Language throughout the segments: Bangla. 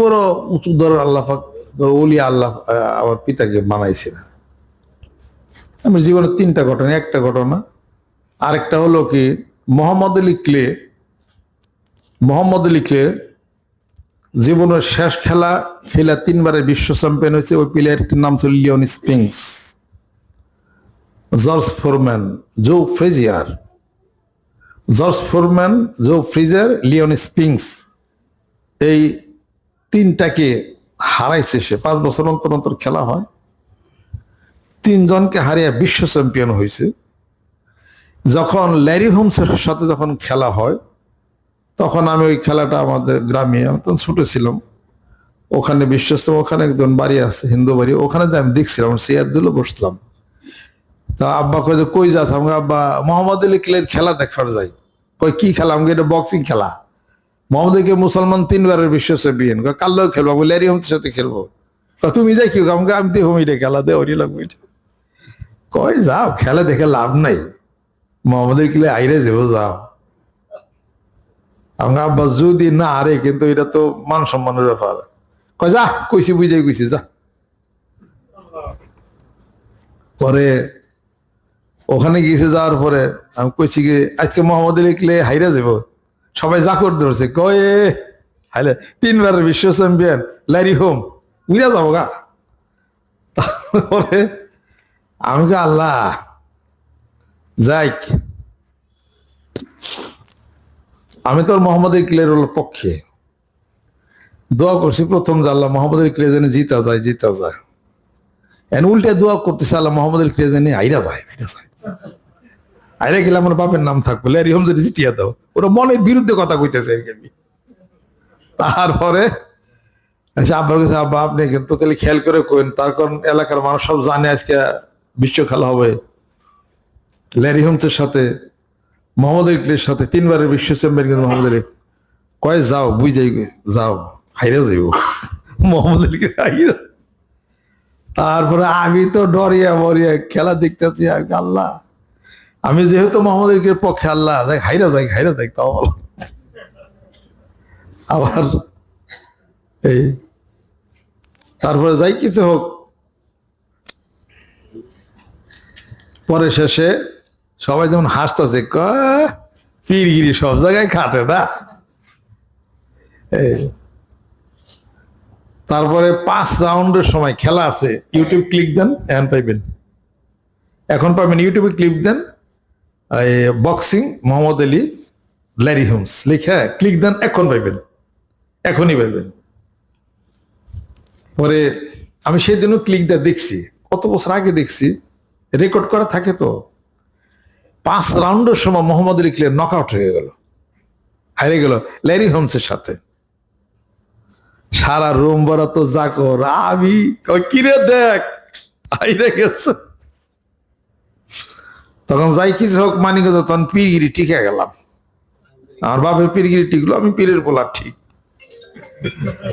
বড় উঁচু ধরার আল্লাহ ওলি আল্লাহ আমার পিতাকে বানাইছে না। আমার জীবনে তিনটা ঘটনা, একটা ঘটনা, আরেকটা হলো কি, Muhammad Ali Clay, Muhammad Ali Clay জীবনের শেষ খেলা খেলা তিনবারের বিশ্ব চ্যাম্পিয়ন হয়েছে, ওই প্লেয়ারটির নাম ছিল Leon Spinks George Foreman, Joe Frazier. George Foreman, Joe Frazier Leon Spinks. এই তিনটাকে হারাইছে সে। পাঁচ বছর অন্তর অন্তর খেলা হয়। তিনজনকে হারিয়ে বিশ্ব চ্যাম্পিয়ন হয়েছে। যখন ল্যারি হোমসের সাথে যখন খেলা হয়, তখন আমি ওই খেলাটা আমাদের গ্রামে আমি তখন ছোট ছিলাম। ওখানে বিশ্বস্ত ওখানে একজন বাড়ি আছে, হিন্দু বাড়ি। ওখানে যে আমি দেখছিলাম চেয়ার দিল বসলাম। তা আব্বা কয় যে, কই যাস? আমাকে আব্বা, মোহাম্মদ আলী ক্লের খেলা দেখবার যাই। কই কি খেলা? আমাকে এটা বক্সিং খেলা। মোহাম্মদ আলীকে মুসলমান তিনবারের বিশ্ব চ্যাম্পিয়ন কাল্লাও খেলব। আমি ল্যারি হোমসের সাথে খেলব। তুমি যাই কি আমাকে আমি দেখো এটা খেলা দে ওরি লাগবে। কয়, যাও, খেলা দেখে লাভ নাই। মোহাম্মদ আলী ক্লে আইরে যাব, যাও। আমাকে আব্বা, যদি না হারে কিন্তু এটা তো মান সম্মানের ব্যাপার। কয়, যা, কইছি, বুঝাই কইছি, যা। পরে ওখানে গিয়েছে যাওয়ার পরে আমি কইছি কি, আজকে মোহাম্মদ আলী ক্লে হাইরা যাব। সবাই জাকর ধরছে কয়ে হাইলে তিনবার বিশ্ব চ্যাম্পিয়ন ল্যারি হোম, উইরা যাব গা। তারপরে আমি আল্লাহ, যাইক। আমি তো মোহাম্মদ ইকলের পক্ষে দোয়া করছি, প্রথম যে আল্লাহ মোহাম্মদ ইকলে যেন জিতা যায় জিতা যায়। এন উল্টে দোয়া করতেছে আল্লাহ মোহাম্মদ ইকলে যেন আইরা যায় আইরা যায়। আইরা গেলে আমার বাপের নাম থাকবে। লেরি হোম যদি জিতিয়া দাও, ওরা মনের বিরুদ্ধে কথা কইতেছে আর কি তারপরে এসে আব্বার কাছে আব্বা, আপনি কিন্তু তাহলে খেয়াল করে কইন, তার কারণ এলাকার মানুষ সব জানে আজকে বিশ্ব খেলা হবে। ল্যারি হোমসের সাথে, মোহাম্মদ ইকলের সাথে তিনবারের বিশ্ব চ্যাম্পিয়ন কিন্তু মোহাম্মদ আলী কয়, যাও বুঝাই যাও, হাইরা যাইব। মোহাম্মদ আলীকে হাইরা। তারপরে আমি তো ডরিয়া মরিয়া খেলা দেখতেছি আল্লাহ আমি যেহেতু মোহাম্মদ আলীর পক্ষে আল্লাহ যাই হাইরা যাই হাইরা যাই তাও বলো আবার এই, তারপরে যাই কিছু হোক। পরে শেষে সবাই যেমন হাসতেছে পীরগিরি সব জায়গায় খাটে না? এই, তারপরে পাঁচ রাউন্ডের সময় খেলা আছে, ইউটিউব ক্লিক দেন পাইবেন। এখন পাবেন, ইউটিউবে ক্লিক দেন boxing Muhammad Ali Larry Holmes লিখে ক্লিক দেন, এখন পাইবেন। এখনই পাইবেন। পরে আমি সেই দিনও ক্লিক দেয় দেখছি। কত বছর আগে দেখছি। রেকর্ড করা থাকে তো। পাঁচ রাউন্ডের সময় Muhammad Ali clear knock out হয়ে গেল। হারিয়ে গেল ল্যারি হোমসের সাথে। সারা রুম ভরা তো জাকর আমি কিরে দেখ? হাইরে গেছে। তখন যাই কিছু হোক মানি গেল তখন পীরগিরি টিকে গেলাম। আমার বাপের পীরগিরি টিকলো আমি পীরের বলার ঠিক।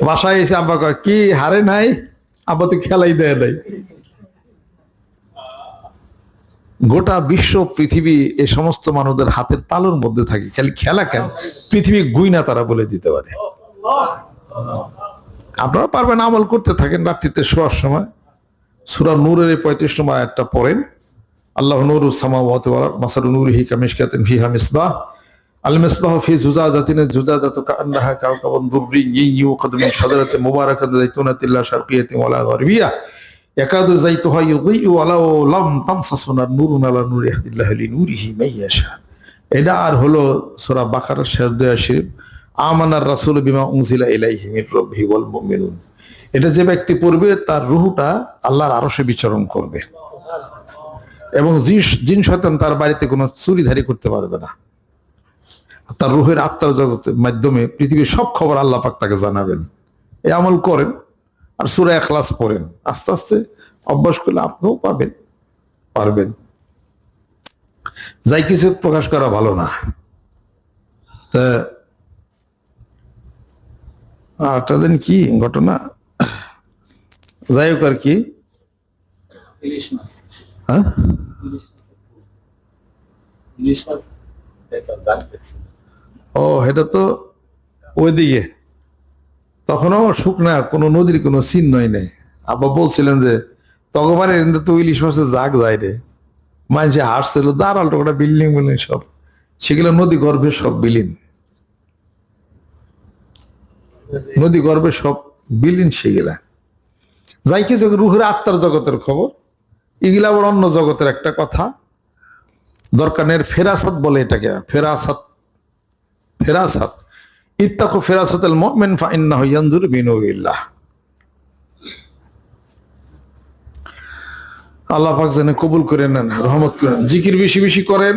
বাসায় এসে আব্বা কয়, কি, হারে নাই? আব্বা তো খেলাই দেয় নাই। গোটা বিশ্ব, পৃথিবী এই সমস্ত মানুষদের হাতের তালুর মধ্যে থাকে। খালি খেলা কেন? পৃথিবী গুইনা তারা বলে দিতে পারে। আপনারা পারবেন আমল করতে থাকেন রাত্রিতে শোয়ার সময়। সুরা নূরের পঁয়ত্রিশ নম্বর একটা পড়েন। আল্লাহ নূর সামাওয়াত মাসারু নূরিহি কামিশকাতিন ফিহা মিসবাহ। আল মিসবাহ ফি জুজাজাতিন জুজাজাতু কান্নাহা কাওকাবুন দুররি ইউকাদু মিন শাজারাতিন মুবারাকাতিন যাইতুনাতিন লা শারকিয়াতিন ওয়ালা গারবিয়া। ইয়াকাদু যাইতুহা ইউযিউ ওয়ালাউ লাম তামসাসু নার নূরুন আলা নূরি ইয়াহদিল্লাহু লিনূরিহি মান ইয়াশা। এটা আর হলো সূরা বাকারার শেষ দয়া শরীফ আমানার রাসূল বিমা উনজিলা ইলাইহি মির রাব্বিহি ওয়াল মুমিনুন। এটা যে ব্যক্তি পড়বে, তার রুহুটা আল্লাহর আরশে বিচরণ করবে। এবং জিন- শয়তান তার বাড়িতে কোনো চুরিধারি করতে পারবে না। তার রুহের আত্মার জগতের মাধ্যমে পৃথিবীর সব খবর আল্লাহ পাক তাকে জানাবেন। এই আমল করেন আর সুরা এখলাস পড়েন। আস্তে আস্তে অভ্যাস করলে আপনিও পাবেন, পারবেন। যাই কিছু প্রকাশ করা ভালো না। তা দিন কি ঘটনা? যাই হোক আর কি। ইলিশ মাছ ও, এটা তো ওইদিকে। তখনও শুকনা কোনো নদীর কোনো চিহ্নই নেই। আব্বা বলছিলেন যে তগবারে তো ইলিশ মাছের জাগ যায় রে। মানুষে হাসছিল দাঁড়াল ওটা বিল্ডিং বিল্ডিং সব। সেগুলো নদী গর্ভে সব বিলীন। নদী গর্ভে সব বিলীন সেগুলা। যাই কিছু রুহের আত্মার জগতের খবর। এগুলা আবার অন্য জগতের একটা কথা। দরকারের ফেরাসাত বলে এটাকে, ফেরাসাত। ফেরাসাত। ইত্তাকু ফেরাসাতুল মুমিন ফাইন্নাহু ইয়ানজুরু বিনুরিল্লাহ আল্লাহ পাক যেন কবুল করে নেন, রহমত করেন জিকির বেশি বেশি করেন,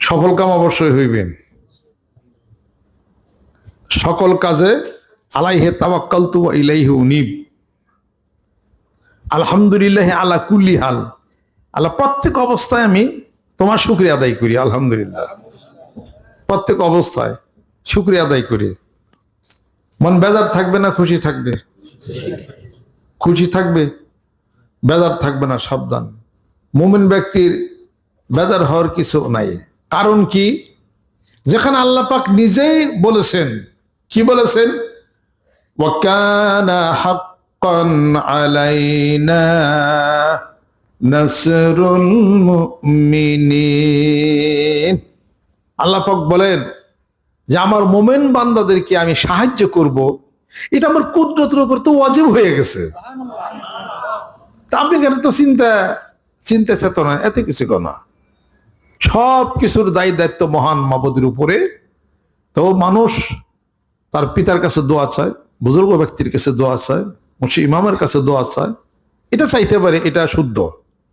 সফল কাম অবশ্যই হইবেন। সকল কাজে আলাইহে তাওয়াক্কালতু ওয়া ইলাইহি উনিব। আলহামদুলিল্লাহ আল্লাহ কুল্লি হাল। আল্লাহ প্রত্যেক অবস্থায় আমি তোমার শুক্রিয়া আদায় করি, আলহামদুলিল্লাহ। প্রত্যেক অবস্থায় শুক্রিয়া আদায় করি। মন বেজার থাকবে না, খুশি থাকবে? খুশি থাকবে? বেজার থাকবে না, সাবধান। মুমিন ব্যক্তির বেজার হওয়ার কিছু নাই। কারণ কি? যেখানে আল্লাহ পাক নিজেই বলেছেন, কি বলেছেন? ওয়াকানা হাক حقا علينا نصر المؤمنين আল্লাহ পাক বলেন যে আমার মোমেন বান্দাদেরকে আমি সাহায্য করব এটা আমার কুদরতের উপর তো ওয়াজিব হয়ে গেছে তা আপনি কেন তো চিন্তা চিন্তা চেতনা এত কিছু না সব কিছুর দায়ী দায়িত্ব মহান মাবুদের উপরে তো মানুষ তার পিতার কাছে দোয়া চায় বুজুর্গ ব্যক্তির কাছে দোয়া চায় মুন্সি ইমামের কাছে দোয়া চায়। এটা চাইতে পারে, এটা শুদ্ধ,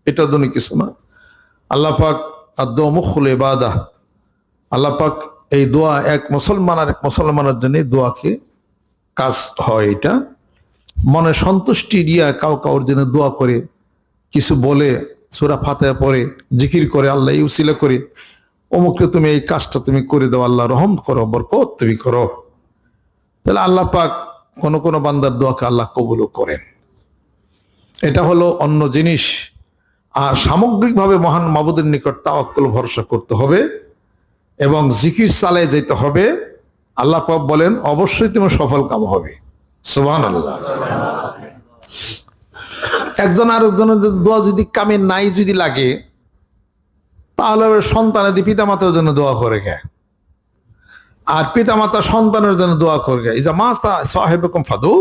এটা দনি কিছু না। আল্লাহ পাক মুখুল বাদা আল্লাহ পাক এই দোয়া এক মুসলমান আর এক মুসলমানের জন্য দোয়াকে কাজ হয় এটা। মনে সন্তুষ্টি দিয়া কাউ কাউর জন্য দোয়া করে, কিছু বলে, সুরা ফাতে পরে জিকির করে, আল্লাহ ইউসিলা করে অমুককে তুমি এই কাজটা তুমি করে দাও, আল্লাহ রহম করো, বরকত তুমি করো। তাহলে আল্লাহ পাক কোন কোন বান্দার দোয়াকে আল্লাহ কবুলও করেন। এটা হলো অন্য জিনিস। আর সামগ্রিকভাবে মহান মাবুদের নিকট তাওয়াক্কুল ভরসা করতে হবে এবং জিকির চালায় যেতে হবে। আল্লাহ পাক বলেন, অবশ্যই তুমি সফল কাম হবে। সুবহান আল্লাহ একজন আরেকজনের দোয়া যদি কামে নাই যদি লাগে, তাহলে ওর সন্তানাদি পিতা মাতার জন্য দোয়া করে গে আর পিতা মাতা সন্তানের জন্য দোয়া করবে। ইজা মাস্তা সাহেবকম ফাদু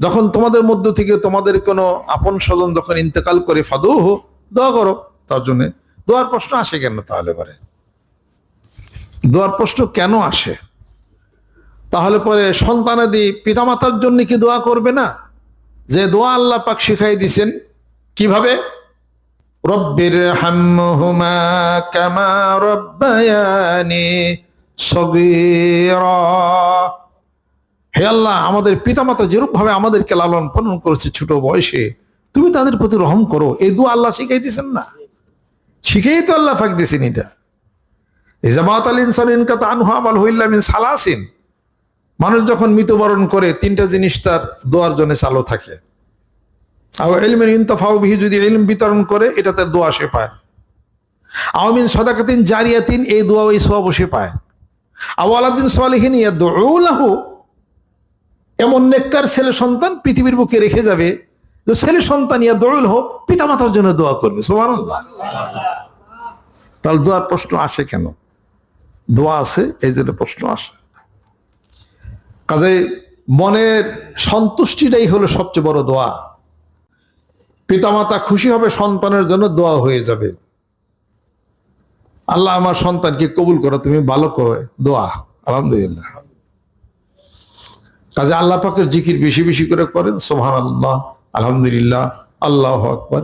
যখন তোমাদের মধ্য থেকে তোমাদের কোনো আপন স্বজন যখন ইন্তেকাল করে ফাদু দোয়া করো তার জন্য। দোয়ার প্রশ্ন আসে কেন তাহলে পরে? দোয়ার প্রশ্ন কেন আসে? তাহলে পরে সন্তানাদি পিতামাতার জন্য কি দোয়া করবে না? যে দোয়া আল্লাহ পাক শিখাই দিছেন, কীভাবে? রব্বির হামহুমা কামা রব্বায়ানি হে আল্লাহ, আমাদের পিতামাতা যেরূপ ভাবে আমাদেরকে লালন পালন করেছে ছোট বয়সে, তুমি তাদের প্রতি রহম করো। এই দু আল্লাহ শিখাই দিছেন না? শিখেই তো আল্লাহ পাক দিছেন এটা। ইনকাত সালাসিন। মানুষ যখন মৃত্যুবরণ করে, তিনটা জিনিস তার দোয়ার জন্য চালু থাকে। বিহি, যদি এলম বিতরণ করে, এটা তার দোয়া সে পায়। আওয়ামিন সদাকাতিন জারিয়াতিন, এই দোয়া ওই সব সে পায়। আওয়ালাদিন সালেহিন ইয়া এমন নেককার ছেলে সন্তান পৃথিবীর বুকে রেখে যাবে। যে ছেলে সন্তান ইয়া দৌল হোক পিতা মাতার জন্য দোয়া করবে। সোমান তাহলে দোয়ার প্রশ্ন আসে কেন? দোয়া আছে, এই জন্য প্রশ্ন আসে। কাজে মনের সন্তুষ্টিটাই হলো সবচেয়ে বড় দোয়া। পিতামাতা খুশি হবে, সন্তানের জন্য দোয়া হয়ে যাবে। আল্লাহ আমার সন্তানকে কবুল করো, তুমি ভালো করো। দোয়া, আলহামদুলিল্লাহ। কাজে আল্লাহ পাকের জিকির বেশি বেশি করে করেন সোহান আল্লাহ আলহামদুলিল্লাহ, আল্লাহ আকবর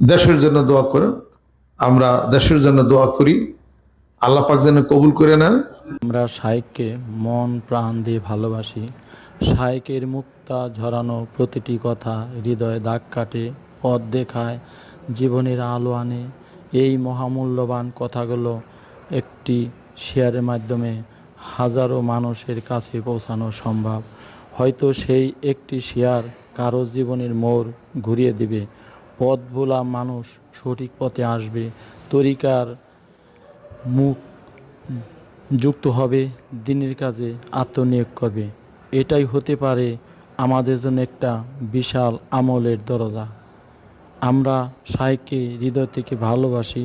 দেশের জন্য দোয়া করেন, আমরা দেশের জন্য দোয়া করি, আল্লাহ পাক যেন কবুল করে নেন। আমরা শাইককে মন, প্রাণ দিয়ে ভালোবাসি। শাইকের মুক্তা ঝরানো প্রতিটি কথা হৃদয়ে দাগ কাটে, পথ দেখায়। জীবনের আলো আনে। এই মহামূল্যবান কথাগুলো একটি শেয়ারের মাধ্যমে হাজারো মানুষের কাছে পৌঁছানো সম্ভব। হয়তো সেই একটি শেয়ার কারও জীবনের মোড় ঘুরিয়ে দিবে। পথ ভোলা মানুষ সঠিক পথে আসবে। তরিকার মুখ যুক্ত হবে, দিনের কাজে আত্মনিয়োগ করবে। এটাই হতে পারে আমাদের জন্য একটা বিশাল আমলের দরজা। আমরা সাইকে হৃদয় থেকে ভালোবাসি।